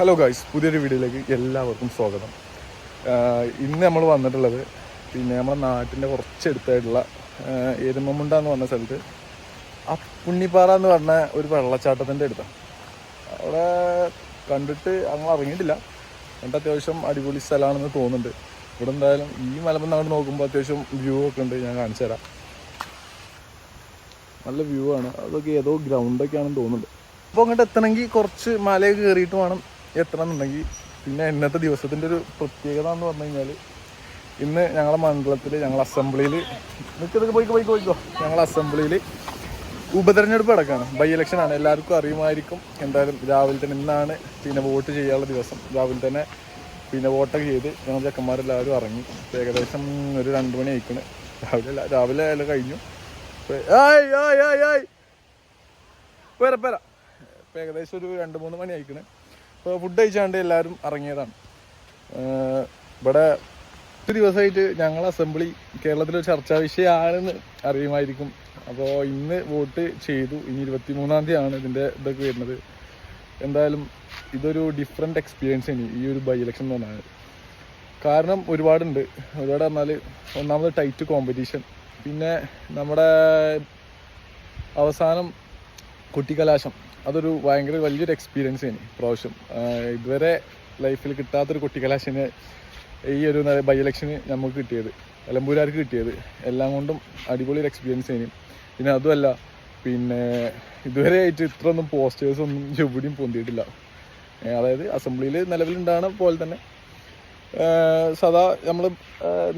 Hello guys പുതിയൊരു വീഡിയോയിലേക്ക് എല്ലാവർക്കും സ്വാഗതം. ഇന്ന് നമ്മൾ വന്നിട്ടുള്ളത് പിന്നെ നമ്മുടെ നാട്ടിന്റെ കുറച്ചടുത്തായിട്ടുള്ള എരുമമുണ്ട എന്ന് പറഞ്ഞ സ്ഥലത്ത് ആ പുണ്ണിപ്പാറ എന്ന് പറഞ്ഞ ഒരു വെള്ളച്ചാട്ടത്തിന്റെ അടുത്താണ്. അവിടെ കണ്ടിട്ട് അങ്ങ് ഇറങ്ങിയിട്ടില്ല എന്നിട്ട് അത്യാവശ്യം അടിപൊളി സ്ഥലമാണെന്ന് തോന്നുന്നുണ്ട്. ഇവിടെ എന്തായാലും ഈ മലമ്പ് അങ്ങോട്ട് നോക്കുമ്പോൾ അത്യാവശ്യം വ്യൂ ഒക്കെ ഉണ്ട്. ഞാൻ കാണിച്ചു തരാം. നല്ല വ്യൂ ആണ്. അതൊക്കെ ഏതോ ഗ്രൗണ്ടൊക്കെയാണെന്ന് തോന്നുന്നുണ്ട്. അപ്പോൾ അങ്ങോട്ട് എത്തണമെങ്കിൽ കുറച്ച് മലയൊക്കെ കയറിയിട്ട് വേണം. എത്തണം എന്നുണ്ടെങ്കിൽ പിന്നെ ഇന്നത്തെ ദിവസത്തിന്റെ ഒരു പ്രത്യേകത എന്ന് പറഞ്ഞു കഴിഞ്ഞാൽ ഇന്ന് ഞങ്ങളെ മണ്ഡലത്തിൽ ഞങ്ങൾ അസംബ്ലിയിൽ നിൽക്കുന്നത് പോയിക്കോ പോയിക്കോ പോയിക്കോ ഞങ്ങൾ അസംബ്ലിയിൽ ഉപതെരഞ്ഞെടുപ്പ് നടക്കുകയാണ് ബൈ ഇലക്ഷനാണ് എല്ലാവർക്കും അറിയുമായിരിക്കും. എന്തായാലും രാവിലെ തന്നെ ഇന്നാണ് പിന്നെ വോട്ട് ചെയ്യാനുള്ള ദിവസം. രാവിലെ തന്നെ പിന്നെ വോട്ടൊക്കെ ചെയ്ത് ഞങ്ങൾ ചെക്കന്മാരെല്ലാവരും ഇറങ്ങി. ഏകദേശം ഒരു രണ്ട് മണി ആയിക്കണ്. രാവിലെ രാവിലെ എല്ലാം കഴിഞ്ഞു. ഏകദേശം ഒരു രണ്ട് മൂന്ന് മണി ആയിക്കണ്. ഇപ്പോൾ ഫുഡ് കഴിച്ചാണ്ട് എല്ലാവരും ഇറങ്ങിയതാണ്. ഇവിടെ ഒരു ദിവസമായിട്ട് ഞങ്ങൾ അസംബ്ലി കേരളത്തിലെ ചർച്ചാ വിഷയമാണെന്ന് അറിയുമായിരിക്കും. അപ്പോൾ ഇന്ന് വോട്ട് ചെയ്തു. ഇനി ഇരുപത്തി മൂന്നാം തീയതിയാണ് ഇതിന്റെ ഇതൊക്കെ വരുന്നത്. എന്തായാലും ഇതൊരു ഡിഫറെന്റ് എക്സ്പീരിയൻസ് ഇനി ഈ ഒരു ബൈ ഇലക്ഷൻ എന്ന് പറഞ്ഞാൽ കാരണം ഒരുപാടുണ്ട്. ഒരുപാട് പറഞ്ഞാൽ ഒന്നാമത് ടൈറ്റ് കോമ്പറ്റീഷൻ പിന്നെ നമ്മുടെ അവസാനം കുട്ടിക്കലാശം അതൊരു ഭയങ്കര വലിയൊരു എക്സ്പീരിയൻസ് ആണ് പ്രാവശ്യം ഇതുവരെ ലൈഫിൽ കിട്ടാത്തൊരു കുട്ടിക്കലാശന് ഈ ഒരു ബൈ ഇലക്ഷന് നമുക്ക് കിട്ടിയത്. നിലമ്പൂരാർക്ക് കിട്ടിയത്. എല്ലാം കൊണ്ടും അടിപൊളി ഒരു എക്സ്പീരിയൻസ് ആയിരുന്നു പിന്നെ അതുമല്ല പിന്നെ ഇതുവരെ ആയിട്ട് ഇത്രയൊന്നും പോസ്റ്റേഴ്സ് ഒന്നും എവിടെയും പൊന്തിയിട്ടില്ല. അതായത് അസംബ്ലിയിൽ നിലവിലുണ്ടാകുന്ന പോലെ തന്നെ സദാ നമ്മൾ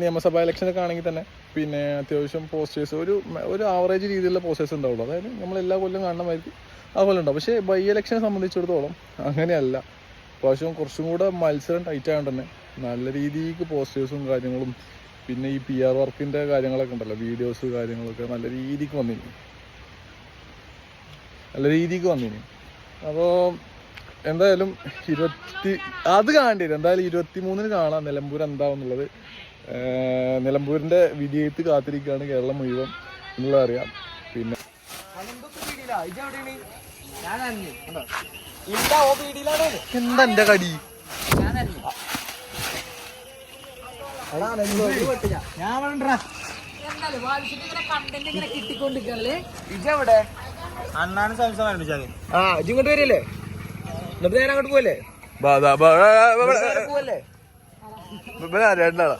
നിയമസഭാ ഇലക്ഷനൊക്കെ ആണെങ്കിൽ തന്നെ പിന്നെ അത്യാവശ്യം പോസ്റ്റേഴ്സ് ഒരു ഒരു ആവറേജ് രീതിയിലുള്ള പോസ്റ്റേഴ്സ് ഉണ്ടാവുള്ളൂ. അതായത് നമ്മൾ എല്ലാ കൊല്ലം കാണണമായിരിക്കും. അതുപോലെ ഉണ്ടാവും. പക്ഷേ ബൈ ഇലക്ഷനെ സംബന്ധിച്ചിടത്തോളം അങ്ങനെയല്ല. പ്രാവശ്യം കുറച്ചും കൂടെ മത്സരം ടൈറ്റ് ആയതുകൊണ്ട് തന്നെ നല്ല രീതിക്ക് പോസ്റ്റേഴ്സും കാര്യങ്ങളും പിന്നെ ഈ പി ആർ വർക്കിന്റെ കാര്യങ്ങളൊക്കെ ഉണ്ടല്ലോ. വീഡിയോസ് കാര്യങ്ങളൊക്കെ നല്ല രീതിക്ക് വന്നിരുന്നു. നല്ല രീതിക്ക് വന്നിരുന്നു. അപ്പോൾ എന്തായാലും ഇരുപത്തി അത് വരും. എന്തായാലും ഇരുപത്തി മൂന്നിന് കാണാം. നിലമ്പൂർ എന്താവുന്നുള്ളത്. ഏർ നിലമ്പൂരിന്റെ വിജയത്ത് കാത്തിരിക്കുകയാണ് കേരളം മുഴുവൻ എന്നുള്ളത് അറിയാം. പിന്നെ എന്താ എന്റെ കടി? ഞാൻ അണ്ണാനും സംശയം ആരംഭിച്ചാൽ ആ വരില്ലേ? എന്നിട്ട് ഞാൻ അങ്ങോട്ട് പോവല്ലേ? പോവല്ലേ? രണ്ടാളാ.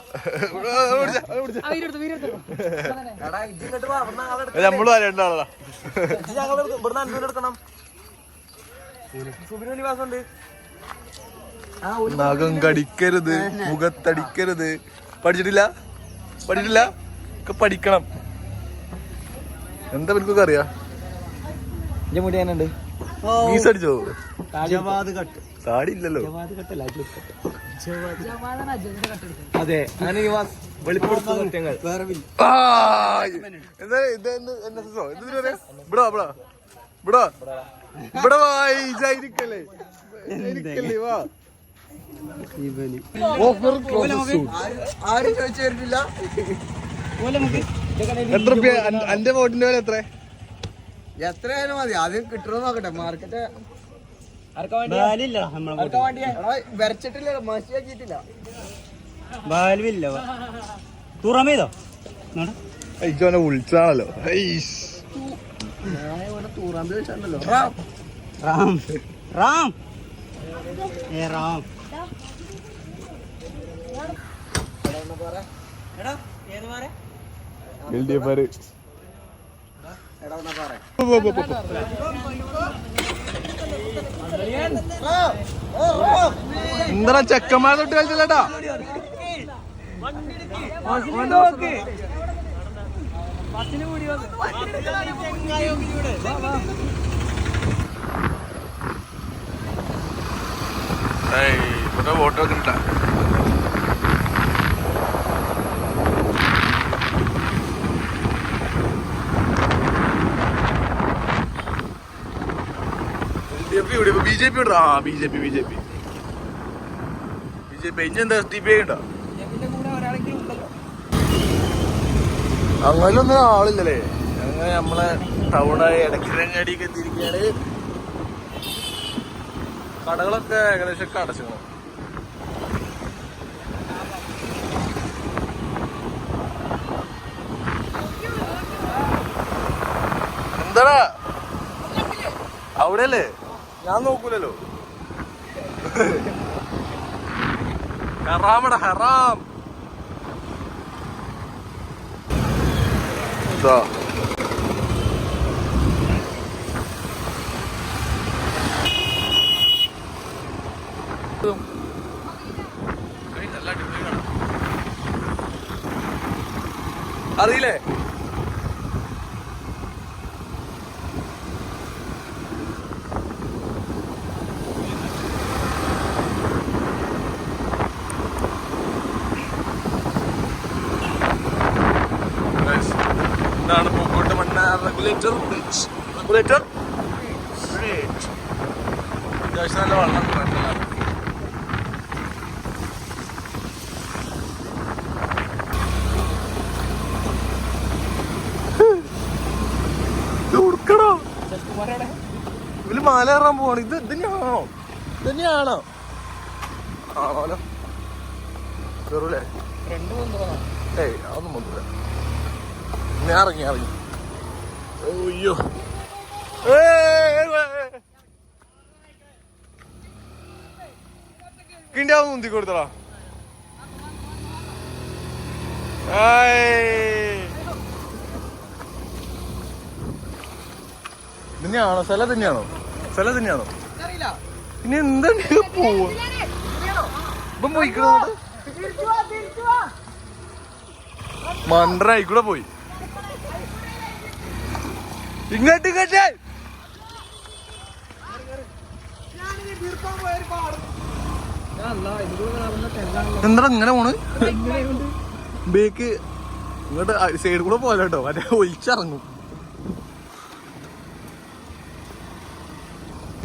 നമ്മളും രണ്ടാളാ. ഇവിടുന്ന് എടുക്കണം. നഖം കടിക്കരുത് മുഖത്തടിക്കരുത്. പഠിച്ചിട്ടില്ല? പഠിച്ചിട്ടില്ല? ഒക്കെ പഠിക്കണം. എന്താ എനിക്കൊക്കെ അറിയാ? ഇജ് മുടി അതെ നിവാസ് വെളിപ്പെടുത്തുന്ന വാ, എത്ര അന്റെ വോട്ടിന്റെ വില എത്ര എത്രയായാലും മതി. ആദ്യം കിട്ടണോ നോക്കട്ടെ. മാർക്കറ്റ് ബാലുവില്ല. തുറമേതോ? ഇജോനെ വിളിച്ചാണല്ലോ. റാം. റാം. ഏ റാം. എടാ ഏത് പാറ? എൽ ഡി എഫ് എന്താ ചെക്കന്മാരെ തൊട്ട് കളിച്ചല്ലേട്ടാ. ഇവിടെ വോട്ടൊക്കെ ഉണ്ടാ ബി ജെ പി ഉണ്ടോ. ആ B J P B J P. B J P ഇനി എന്താ ഡി പി ഐ ഉണ്ടോ? അങ്ങനൊന്നും ആളില്ലല്ലേ. അങ്ങനെ നമ്മളെ ടൗണായി ഇടക്കിരങ്ങാടിക്ക് എത്തിയിരിക്കുകയാണ്. കടകളൊക്കെ ഏകദേശം ഒക്കെ അടച്ചു. എന്താടാ? അവിടെയല്ലേ? ഞാൻ നോക്കൂലല്ലോ. ഹറാമട ഹറാം. അറിയില്ലേ Guys, ഇതാണ് Pookode Mannar regulator bridge regulator bridge അത്യാവശ്യം നല്ല വെള്ളം ഇതിൽ മാല കയറാൻ പോവാണ്. ഇത് ഇതന്നെയാണോ? ഇതന്നെയാണോ? ആണോ ആണോലോ കയറൂലേ ഏയ് അതൊന്നും വന്നില്ല ഞാൻ ഇറങ്ങി ഇറങ്ങി. അയ്യോ കിണ്ടാവും മുന്തി കൊടുത്തടാ തന്നെയാണോ സ്ഥലം തന്നെയാണോ? സ്ഥലം തന്നെയാണോ? ഇനി എന്താണ് പോവാ? ഇപ്പം പോയിക്കണോ? മണ്ടറായിക്കൂടെ പോയി. ഇങ്ങോട്ട് ഇങ്ങോട്ട്. എന്താ ഇങ്ങനെ പോണ്? ബേക്ക് ഇങ്ങോട്ട് സൈഡ് കൂടെ പോലെ കേട്ടോ മറ്റേ ഒലിച്ചിറങ്ങും.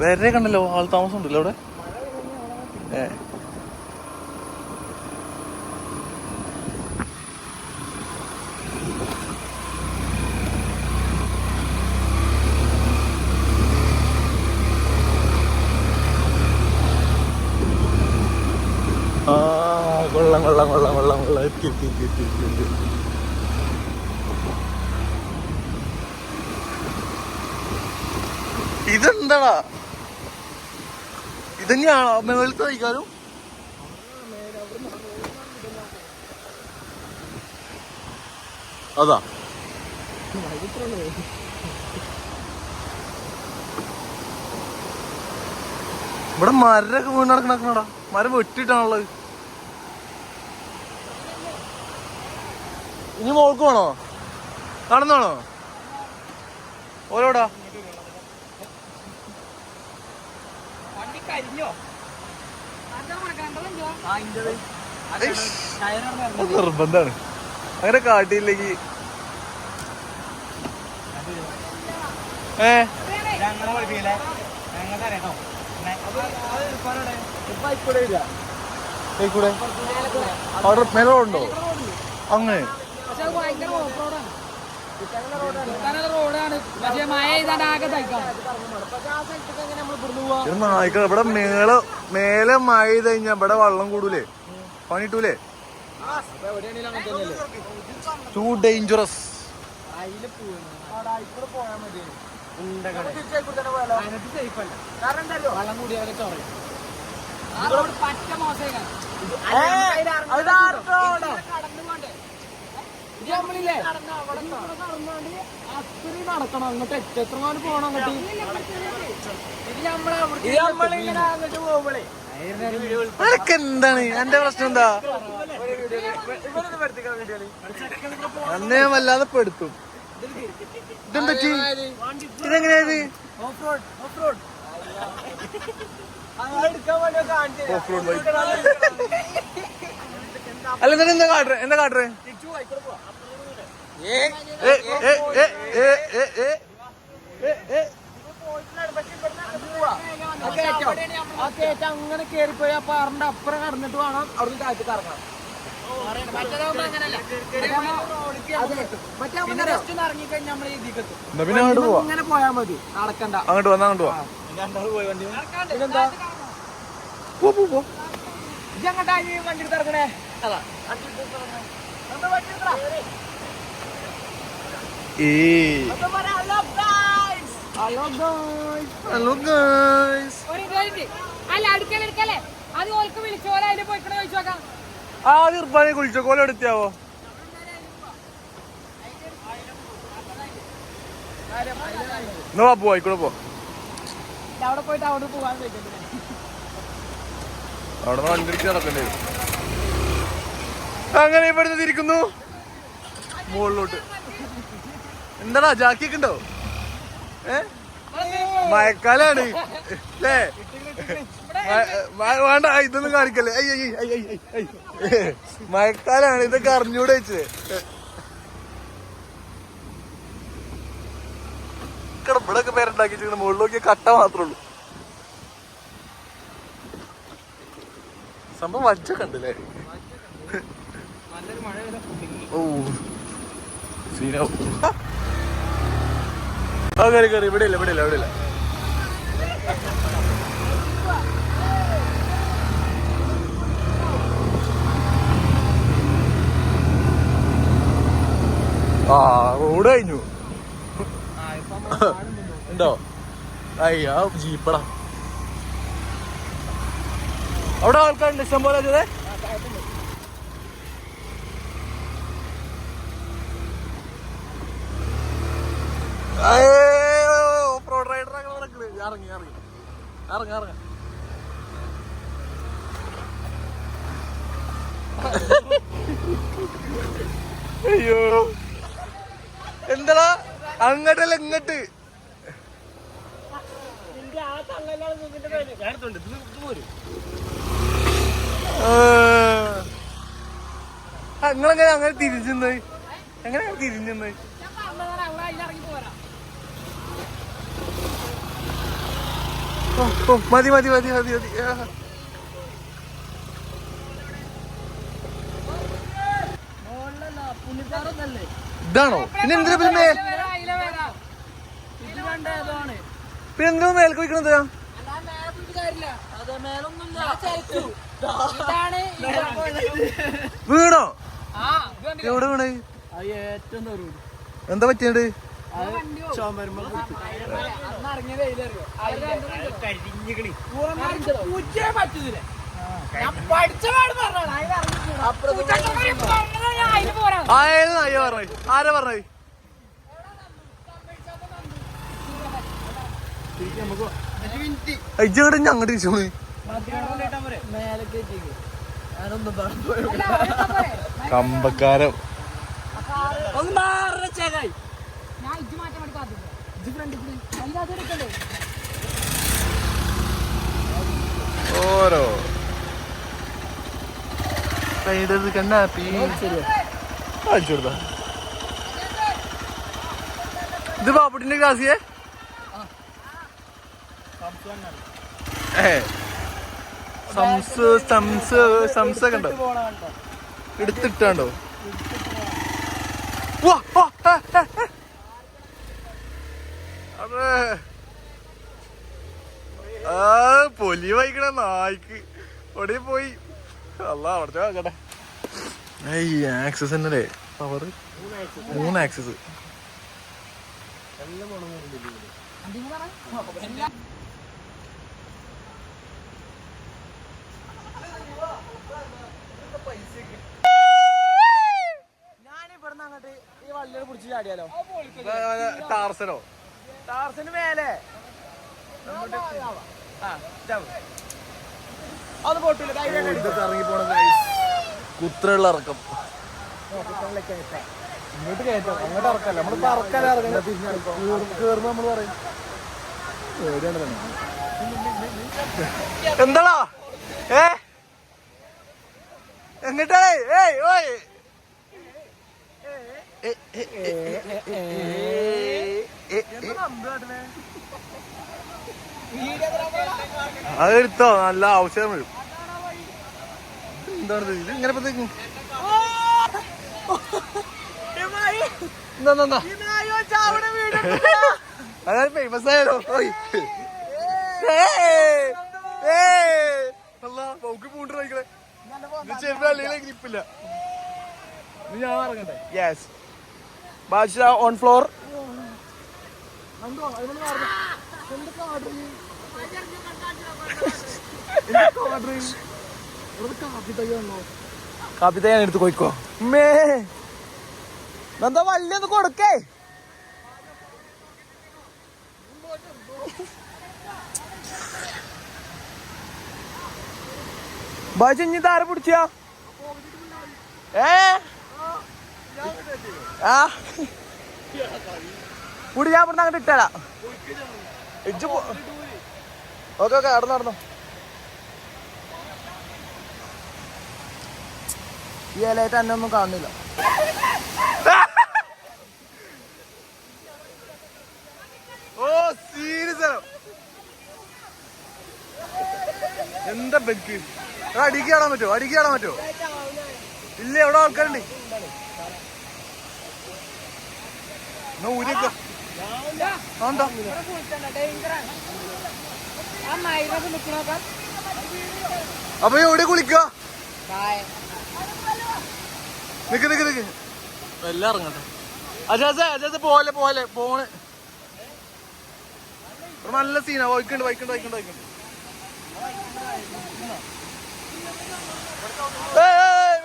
വേറെ കണ്ടല്ലോ ആൾ താമസം ഉണ്ടല്ലോ അവിടെ? ഏ ആ കൊള്ളാം കൊള്ളാം കൊള്ളാം കൊള്ളാം കൊള്ളാം എത്തി എത്തി എത്തി എത്തി എത്തി ഇതെന്താടാ? ഇതന്നെയാണോ? മേളത്തെ കഴിക്കാനും അതാ. ഇവിടെ മരൊക്കെ വീണ് നടക്കണക്കണടാ മരം വെട്ടിട്ടാണുള്ളത് ഇനി മോൾക്ക് വേണോ? നടന്നാണോ? ഓരോടാ. നിർബന്ധാണ്. അങ്ങനെ കാട്ടിയില്ലെങ്കി ഏ? ഞങ്ങളെ പഠിപ്പിക്കില്ല? ഞങ്ങൾ അവിടെ മേലോണ്ടോ അങ്ങനെ. റോഡാണ് തയ്ക്കാം ഇത് നായ്ക്കൾ ഇവിടെ മേലെ മേലെ മഴ ചെയ്ത് കഴിഞ്ഞാ ഇവിടെ വെള്ളം കൂടൂലേ? പണിട്ടൂലേ? ടു ഡേഞ്ചറസ് പറ്റ മോശം പറഞ്ഞില്ലേ നടക്കണം. അങ്ങോട്ട് എത്രമാനം പോകണം അങ്ങോട്ട്? അനക്ക് എന്താണ് എന്റെ പ്രശ്നം എന്താ? അന്നേ വല്ലാതെ പെടുത്തും. ഇതെന്താ ഇതെങ്ങനെയായത്? ഓഫ് റോഡ് ഓഫ് റോഡ് അല്ല എന്താ കാട്ടറേ എന്താ കാട്ടറേ അങ്ങനെ കേറിപ്പോയി. ആ പാറിന്റെ അപ്പുറം കടന്നിട്ട് വേണം അവിടുന്ന് താഴത്തേക്ക് ഇറങ്ങണം അങ്ങനെ പോയാ മതി. നടക്കണ്ട. അങ്ങോട്ട് വന്നാ അങ്ങോട്ട് പോവാ. പോ വണ്ടി എടുത്തിറങ്ങണേ അതാ. വണ്ടി എടുത്തിറങ്ങണേ ഏയ് Hello guys. hello guys. Hello guys. ഒരു. അല്ല അടുക്കല എടുക്കല്ലേ അത് ഓൾക്ക് വിളിച്ചു പോലെ അതിൽ പോയിക്കണ ചോദിച്ചു നോക്കാം ആദ്യം ഇർഫാനെ കുളിച്ചോ കോല എടുത്തിയാവോ. എന്നാ പോ ആയിക്കോളെ പോ അവിടെ പോയിട്ട് അവിടെ പോകാൻ പറ്റും അവിടെ നിന്ന് വണ്ടി നടക്കേണ്ടി അങ്ങനെ ഇവിടുന്ന് തിരിക്കുന്നു മുകളിലോട്ട് എന്താടാ ജാക്കിയൊക്കെ ഉണ്ടോ? ഏ? മഴക്കാലാണ് അല്ലേ വേണ്ട ഇതൊന്നും കാണിക്കല്ലേ. മഴക്കാലാണ് ഇതൊക്കെ അറിഞ്ഞൂടെ വെച്ചേ ഇവിടെ ഒക്കെ പേരുണ്ടാക്കി വെച്ചിരിക്കുന്ന മുകളിലൊക്കെ കട്ട മാത്രമേ ഉള്ളൂ. സംഭവം വജ്ജൊക്കെ ഉണ്ടല്ലേ ഓ. സീനാവും ആ കയറി കയറി ഇവിടെ ഇല്ല ഇവിടെ ഇല്ല ഇവിടെ ഇല്ല ആ റോഡ് കഴിഞ്ഞു. ഉണ്ടോ? അയ്യാ ജീപ്പടാ. അവിടെ ആൾക്കാരുണ്ട് ഇഷ്ടം പോലെ അതെ ഓഫ് റോഡ് റൈഡർ അങ്ങനെ നടക്കുന്നത് ഇറങ്ങി ഇറങ്ങി. ഇറങ്ങി ഇറങ്ങി. അയ്യോ. എന്താടാ? അങ്ങട്ടല്ല ഇങ്ങട്ട്. നിങ്ങളെങ്ങനെ അങ്ങനെ തിരിഞ്ഞെന്ന് എങ്ങനെ തിരിഞ്ഞെന്ന് ഞാൻ പറഞ്ഞതാണ് അവിടെ അതിലിറങ്ങി പോരാ ഓ, മതി മതി മതി മതി മതി. ഇതാണോ? പിന്നെ എന്തിനാ പിന്നെ പിന്നെ എന്തിനാ മേൽ മേലൊന്നുമില്ല വീണോ? ആ എവിടെ വീണേ? എന്താ പറ്റിയത്. ചുമരുമ്പോ പറ്റുന്നില്ല അയ്യോ പറഞ്ഞേ. ആരാ പറഞ്ഞേ? ഇജ്ജോടെ. കമ്പക്കാരം ഒന്ന് മാറി ചേക്കായി ഞാൻ ഇജ്ജ് മാറ്റാൻ വേണ്ടി കാത്തില്ല ഇജ്ജ് ഫ്രണ്ടിൽ കൂടി അതിനകത്ത് എടുക്കണ്ടേ ഓരോ. സൈഡ് അടിച്ചു കൊടുത്ത. ഇത് ബാപ്പുട്ടിന്റെ ക്ലാസ്സിയെ സംസ് കണ്ടോ എടുത്തിട്ടാണ്ടോ? വാ, ആ, പൊലി വായിക്കണ നായ്ക്ക്. ഒടി പോയി? അല്ല അവിടുത്തെ വാങ്ങട്ടെ ഈ ആക്സസ് തന്നെ പവർ മൂന്ന് ആക്സസ് ഞാൻ ഇവിടുന്ന് അങ്ങോട്ട് ഈ വള്ളിയെ പിടിച്ച് ചാടിയാലോ? ടാർസനോ? ടാർസിന് മേലെ. അത് പൊട്ടില്ല ഇറങ്ങി പോണ കുത്രയുള്ള ഇറക്കം ഇങ്ങോട്ട് കയറ്റാം അങ്ങോട്ട് ഇറക്കല്ല നമ്മൾ ഇറക്കല കേറുമ്പോ നമ്മൾ പറയും പേടിയാണ് തന്നെ എന്താടാ ഏ എങ്ങിട്ടാണേ ഏയ് ഓയ് ഏ, ഏ, ഏ, ഏ, ഏ, ഏ. അതെടുത്തോ നല്ല ആവശ്യം വരും. എന്താണ് ഇത് ഇങ്ങനെ. അതായത് ഫേമസ് ആയാലോ ഗ്രിപ്പില്ല ഞാൻ ഇറങ്ങട്ടെ. യെസ് ബാദ്ഷ ഓൺ ഫ്ലോർ കണ്ടോ അതിനോട് പറഞ്ഞു എന്തൊക്കെ ഓർഡർ ഓർഡർ ഇവിടെ കാപ്പി തയ്യാൻ എടുത്ത് കൊയ്ക്കോ. മേ എന്താ വള്ളി ഒന്ന് കൊടുക്കേ? ബാജി ഇനി താര പിടിച്ചാ? ഏ? ആ. പുടി ഞാൻ ഇവിടുന്ന് അങ്ങോട്ട് ഇട്ടേടാ. ഓക്കെ ഓക്കെ നടന്നു നടന്നു. ഈ ഇലയായിട്ട് എന്നെ ഒന്നും കാണുന്നില്ല. എന്താ ബെക്ക് അടിക്ക് കാണാൻ പറ്റുമോ അടിക്ക് കാണാൻ പറ്റുമോ ഇല്ല എവിടെ ആൾക്കാരുണ്ട്? എന്നാ ഊരിയൊക്കെ എന്താ അപ്പൊ എവിടെ കുളിക്ക? നിക്ക് നിക്ക് നിക്ക്. എല്ലാം ഇറങ്ങട്ടെ. അജാസ അജാസ പോലെ പോലെ പോണ്. നല്ല സീനാ വൈക്കുണ്ട് വൈക്കുണ്ട് വൈക്കുണ്ട് വൈക്കുണ്ട്. ഏയ്,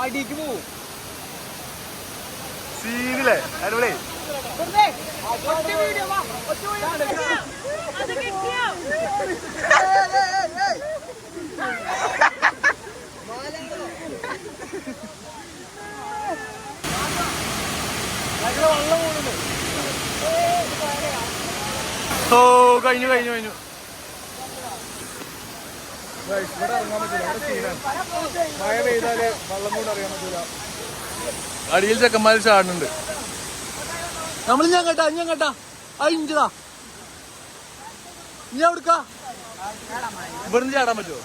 അടിക്ക് പോവും സീനില്ലേ അടിപൊളി അത് കിട്ടിയോ ഓ കഴിഞ്ഞു കഴിഞ്ഞു കഴിഞ്ഞു. Guys, ഇവിടെ ഇറങ്ങാൻ പറ്റില്ല. ഇവിടെ സീനാണ് മഴ പെയ്താൽ വെള്ളം കൊണ്ട് അറിയാൻ പറ്റൂല. അടിയിൽ ചെക്കന്മാർ ചാടുന്നുണ്ട്. നമ്മൾ ഞാൻ കേട്ടാ ഞാൻ കേട്ടാ ആ ഇഞ്ചതാ. ഞാൻ ഇവിടുന്ന് ചാടാൻ പറ്റുമോ?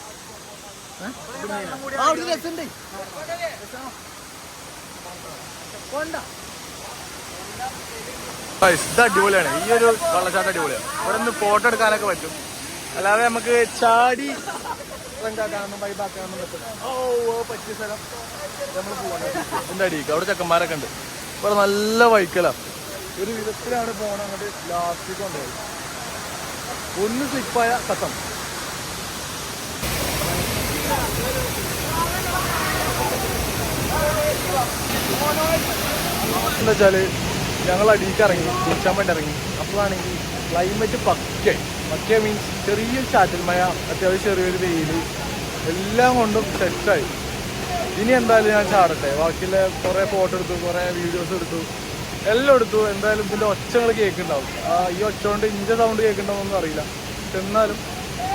Guys, ഇത് അടിപൊളിയാണ്. ഈ ഒരു വെള്ളച്ചാട്ടം അടിപൊളിയാണ്. ഇവിടെ നിന്ന് ഫോട്ടോ എടുക്കാനൊക്കെ പറ്റും. അല്ലാതെ നമുക്ക് ചാടി എന്താടി ഓ നമ്മൾ അവിടെ ചെക്കന്മാരൊക്കെ ഉണ്ട്. ഇവിടെ നല്ല വൈക്കലാ. ഒരു വിധത്തിലാണ് പോകണം അങ്ങോട്ട് ലാസ്റ്റ് കൊണ്ടുപോയി ഒന്ന് സ്ലിപ്പായ കഥം എന്താ വെച്ചാൽ ഞങ്ങൾ അടിയിലേക്ക് ഇറങ്ങി കുളിച്ചാൻ വേണ്ടി ഇറങ്ങി. അപ്പോഴാണെങ്കിൽ ക്ലൈമറ്റ് പക്കെ പക്കെ മീൻസ് ചെറിയ ചാറ്റൽ മഴ അത്യാവശ്യം ചെറിയൊരു വെയിൽ എല്ലാം കൊണ്ടും സെറ്റായി ഇനി എന്തായാലും ഞാൻ ചാടട്ടെ. ബാക്കിയുള്ള കുറേ ഫോട്ടോ എടുത്തു കുറേ വീഡിയോസ് എടുത്തു എല്ലാം എടുത്തു. എന്തായാലും ഇതിന്റെ ഒച്ചകൾ കേൾക്കുന്നുണ്ടാവും. ഈ ഒച്ച കൊണ്ട് ഇഞ്ച സൗണ്ട് കേൾക്കുന്നുണ്ടാവും അറിയില്ല എന്നാലും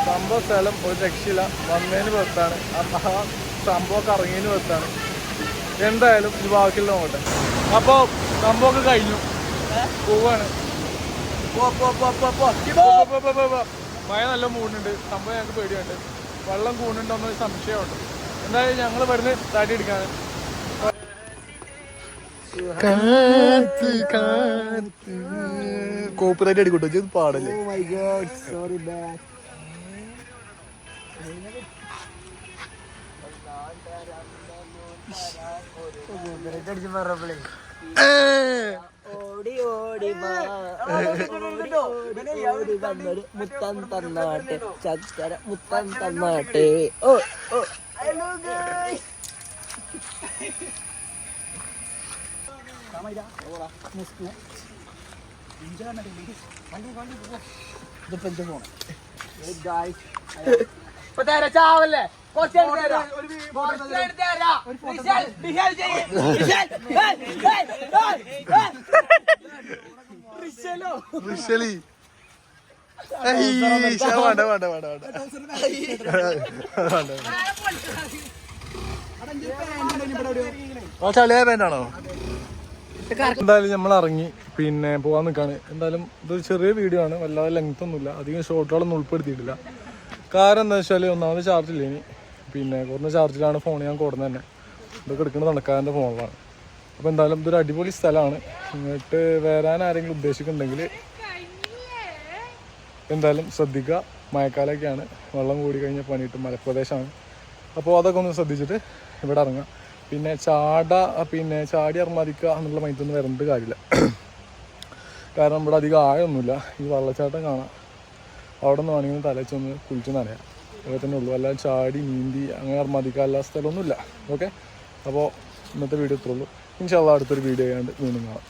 സംഭവ സ്ഥലം ഒരു രക്ഷയില്ല. വന്നതിന് പുറത്താണ്. ആ സംഭവം സംഭവമൊക്കെ ഇറങ്ങിയതിന് പുറത്താണ്. എന്തായാലും ഇത് ബാക്കിയുള്ള നോക്കട്ടെ. അപ്പോൾ സംഭവമൊക്കെ കഴിഞ്ഞു. പോവാണ്. പോ, പോ, പോ, പോ, പോ. പോ, പോ, പോ, പോ, പോ. മഴ നല്ല മൂടുന്നുണ്ട് സംഭവം ഞങ്ങൾക്ക് പേടിയുണ്ട് വെള്ളം കൂടുന്നുണ്ടോന്ന് സംശയമുണ്ട്. എന്തായാലും ഞങ്ങൾ വരുന്ന തടി എടുക്കാണ്. കോപ്പിറൈറ്റ് അടിക്കൂട്ടോ? ഇത് പാടല്ലേ? ഓ മൈ ഗോഡ് സോറി അടിച്ച് പറഞ്ഞപ്പോഴേ ഓടി ഓടി ഓടി വന്നൊരു മുത്തം തന്നാട്ടെ. ചക്കര മുത്തം തന്നാട്ടെ. ഓ ഓ. ഇതിപ്പോ എന്ത് പോണം? ഇപ്പൊ വേണ്ട വേണ്ട വേണ്ട വേണ്ട പാന്റാണോ? എന്തായാലും നമ്മൾ ഇറങ്ങി. പിന്നെ പോകാൻ നിൽക്കാണ്. എന്തായാലും ഇതൊരു ചെറിയ വീഡിയോ ആണ്. വല്ലാതെ ലെങ്ത് ഒന്നുമില്ല. അധികം ഷോർട്ടുകളൊന്നും ഉൾപ്പെടുത്തിയിട്ടില്ല. കാരണം എന്താ വെച്ചാൽ ഒന്നാമത് ചാർജ് ഇല്ല ഇനി? പിന്നെ കുറഞ്ഞ ചാർജിലാണ് ഫോൺ ഞാൻ കൊടുന്നത് തന്നെ. ഇത് കിടക്കുന്നത് നടക്കാരന്റെ ഫോണിലാണ് അപ്പോൾ എന്തായാലും ഇതൊരു അടിപൊളി സ്ഥലമാണ്. ഇങ്ങോട്ട് വരാൻ ആരെങ്കിലും ഉദ്ദേശിക്കുന്നുണ്ടെങ്കിൽ എന്തായാലും ശ്രദ്ധിക്കുക. മഴക്കാലമൊക്കെയാണ്. വെള്ളം കൂടി കഴിഞ്ഞാൽ പണിയിട്ട് മലപ്രദേശമാണ്. അപ്പോൾ അതൊക്കെ ഒന്ന് ശ്രദ്ധിച്ചിട്ട് ഇവിടെ ഇറങ്ങാം. പിന്നെ ചാട പിന്നെ ചാടി ഇറങ്ങാതിക്കുക എന്നുള്ള മൈൻഡൊന്നും വരേണ്ട കാര്യമില്ല. കാരണം ഇവിടെ അധികം ആഴമൊന്നുമില്ല. ഈ വെള്ളച്ചാട്ടം കാണാം. അവിടെ നിന്ന് വേണമെങ്കിൽ തലച്ചൊന്ന് കുളിച്ച് നനയാം. അതൊക്കെ തന്നെ ഉള്ളൂ. അല്ലാതെ ചാടി നീന്തി അങ്ങനെ മതിക്കാല്ല സ്ഥലമൊന്നുമില്ല. ഓക്കെ അപ്പോൾ ഇന്നത്തെ വീഡിയോ ഇത്രയുള്ളൂ ഇൻഷാല്ല അടുത്തൊരു വീഡിയോ ആയതുകൊണ്ട് വീണ്ടും കാണാം.